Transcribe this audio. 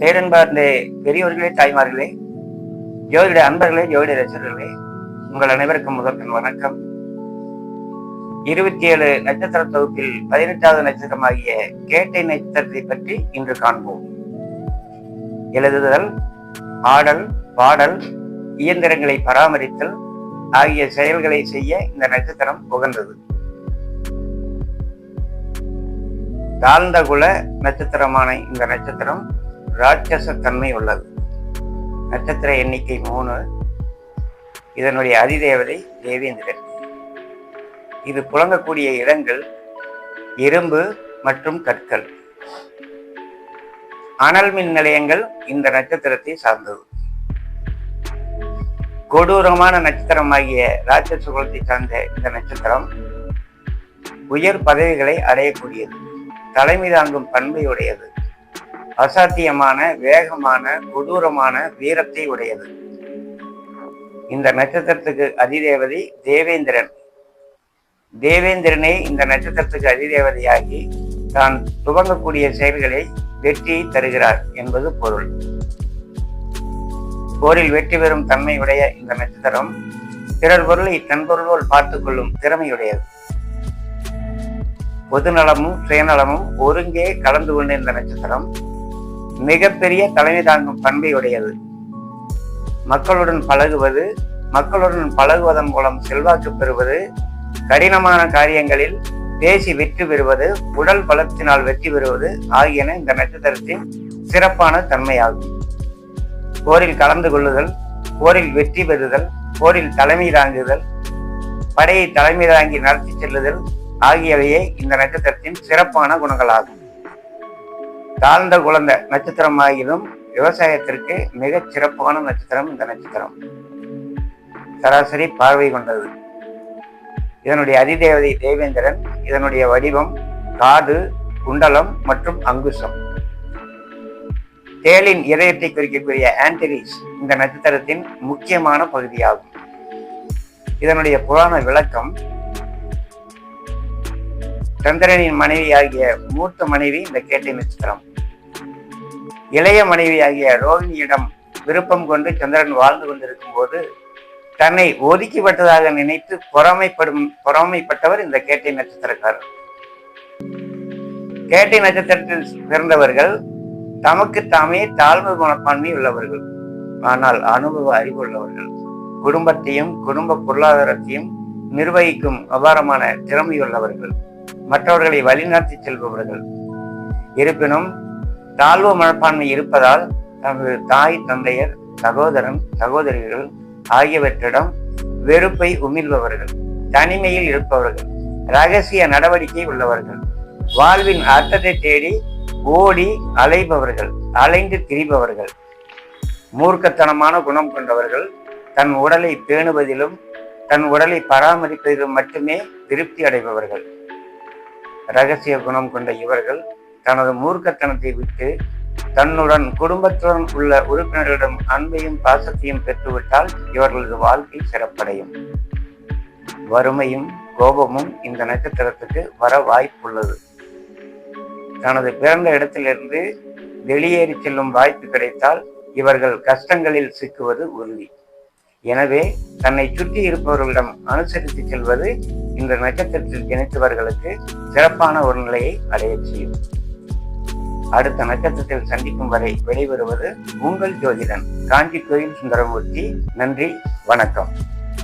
பேரன்பார்ந்த பெரியோர்களே தாய்மார்களே ஜோதிட அன்பர்களே ஜோதிட ரசிகர்களே உங்கள் அனைவருக்கும் முதற்கன் வணக்கம். இருபத்தி ஏழு நட்சத்திர தொகுப்பில் பதினெட்டாவது நட்சத்திரமாகிய கேட்டை நட்சத்திரத்தை பற்றி இன்று காண்போம். எழுதுதல் ஆடல் பாடல் இயந்திரங்களை பராமரித்தல் ஆகிய செயல்களை செய்ய இந்த நட்சத்திரம் உகந்தது. தாழ்ந்த குல நட்சத்திரமான இந்த நட்சத்திரம் ராட்சச தன்மை உள்ளது. நட்சத்திர எண்ணிக்கை மூணு. இதனுடைய அதிதேவதை தேவேந்திரன். இது புழங்கக்கூடிய இடங்கள் இரும்பு மற்றும் கற்கள். அனல் மின் நிலையங்கள் இந்த நட்சத்திரத்தை சார்ந்தது. கொடூரமான நட்சத்திரமாகிய ராட்சச குலத்தை சார்ந்த இந்த நட்சத்திரம் உயர் பதவிகளை அடையக்கூடியது. தலைமை தாங்கும் பண்பை உடையது அசாத்தியமான வேகமான கொடூரமான வீரத்தை உடையது. இந்த நட்சத்திரத்துக்கு அதிதேவதை தேவேந்திரன். தேவேந்திரனே இந்த நட்சத்திரத்துக்கு அதிதேவதையாகி தான் துவங்கக்கூடிய செயல்களை வெற்றியை தருகிறார் என்பது பொருள். போரில் வெற்றி பெறும் தன்மையுடைய இந்த நட்சத்திரம் பிறர் பொருளை தன் பொருளோல் பார்த்துக் கொள்ளும் திறமையுடையது. பொதுநலமும் சுயநலமும் ஒருங்கே கலந்து கொண்ட இந்த நட்சத்திரம் மிகப்பெரிய தலைமை தாங்கும் பண்பை உடையது மக்களுடன் பழகுவது மக்களுடன் பழகுவதன் மூலம் செல்வாக்கு பெறுவது கடினமான காரியங்களில் பேசி வெற்றி பெறுவது உடல் பலத்தினால் வெற்றி பெறுவது ஆகியன இந்த நட்சத்திரத்தின் சிறப்பான தன்மையாகும். போரில் கலந்து கொள்ளுதல் போரில் வெற்றி பெறுதல் போரில் தலைமை தாங்குதல் படையை தலைமை தாங்கி நடத்தி செல்லுதல் ஆகியவையே இந்த நட்சத்திரத்தின் சிறப்பான குணங்களாகும். தாழ்ந்த குழந்தை நட்சத்திரமாகிலும் விவசாயத்திற்கு மிகச் சிறப்பான நட்சத்திரம் இந்த நட்சத்திரம். சராசரி பார்வை கொண்டது. இதனுடைய அதிதேவதை தேவேந்திரன் இதனுடைய வடிவம் காது குண்டலம் மற்றும் அங்குசம். தேலின் இதயத்தை குறிக்கக்கூடிய ஆண்டரிஸ் இந்த நட்சத்திரத்தின் முக்கியமான பகுதியாகும். இதனுடைய புராண விளக்கம் சந்திரனின் மனைவியாகிய மூத்த மனைவி இந்த கேட்டை நட்சத்திரம். இளைய மனைவியாகிய ரோகிணியிடம் விருப்பம் கொண்டு சந்திரன் வாழ்ந்து கொண்டிருக்கும் போது தன்னை ஒதுக்கிப்பட்டதாக நினைத்து பொறாமைப்படும் பொறாமைப்பட்டவர் இந்த கேட்டை நட்சத்திரக்காரர். கேட்டை நட்சத்திரத்தில் பிறந்தவர்கள் தமக்கு தாமே தாழ்வு மனப்பான்மை உள்ளவர்கள். ஆனால் அனுபவ அறிவு உள்ளவர்கள். குடும்பத்தையும் குடும்ப பொருளாதாரத்தையும் நிர்வகிக்கும் அபாரமான திறமையுள்ளவர்கள் மற்றவர்களை வழிநடத்தி செல்பவர்கள். இருப்பினும் தாழ்வு மனப்பான்மை இருப்பதால் தமது தாய் தந்தையர் சகோதரன் சகோதரிகள் ஆகியவற்றிடம் வெறுப்பை உமிழ்பவர்கள் தனிமையில் இருப்பவர்கள் ரகசிய நடவடிக்கை உள்ளவர்கள் வாழ்வின் அர்த்தத்தை தேடி ஓடி அலைபவர்கள் அலைந்து திரிபவர்கள் மூர்க்கத்தனமான குணம் கொண்டவர்கள் தன் உடலை பேணுவதிலும் தன் உடலை பராமரிப்பதிலும் மட்டுமே திருப்தி அடைபவர்கள். ரகசிய குணம் கொண்ட இவர்கள் தனது மூர்க்கத்தனத்தை விட்டு தன்னுடன் குடும்பத்துடன் உள்ள உறுப்பினர்களிடம் அன்பையும் பாசத்தையும் பெற்றுவிட்டால் இவர்களது வாழ்க்கை சிறப்படையும். வறுமையும் கோபமும் இந்த நட்சத்திரத்துக்கு வர வாய்ப்புள்ளது. தனது பிறந்த இடத்திலிருந்து வெளியேறி செல்லும் வாய்ப்பு கிடைத்தால் இவர்கள் கஷ்டங்களில் சிக்குவது உறுதி. எனவே தன்னை சுற்றி இருப்பவர்களிடம் அனுசரித்து செல்வது இந்த நட்சத்திரத்தில் இணைத்தவர்களுக்கு சிறப்பான ஒரு நிலையை அடைய செய்யும். அடுத்த நட்சத்திரத்தில் சந்திக்கும் வரை விடைபெறுவது உங்கள் ஜோதிடன் காஞ்சி கோயில் சுந்தரமூர்த்தி. நன்றி வணக்கம்.